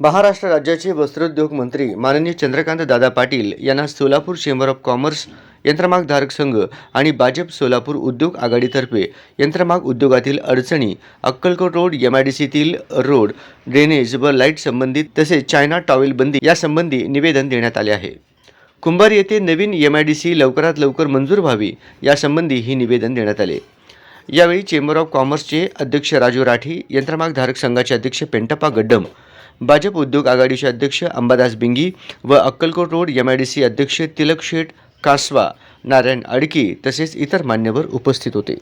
महाराष्ट्र राज्याचे वस्त्रोद्योग मंत्री माननीय चंद्रकांत दादा पाटील यांना सोलापूर चेंबर ऑफ कॉमर्स यंत्रमागधारक संघ आणि भाजप सोलापूर उद्योग आघाडीतर्फे यंत्रमाग उद्योगातील अडचणी Akkalkot road M I D सीतील road drainage व लाइट संबंधित तसेच चायना टॉवेल बंदी यासंबंधी निवेदन देण्यात आले आहे. कुंभार येथे नवीन एम आय डी सी लवकरात लवकर मंजूर व्हावी यासंबंधी ही निवेदन देण्यात आले. यावेळी चेंबर ऑफ कॉमर्सचे अध्यक्ष राजू राठी यंत्रमागधारक संघाचे अध्यक्ष पेंटप्पा गड्डम भाजप उद्योग आघाडीचे अध्यक्ष अंबादास बिंगी व Akkalkot road M I D C अध्यक्ष तिलक शेठ कासवा नारायण अडकी तसेच इतर मान्यवर उपस्थित होते.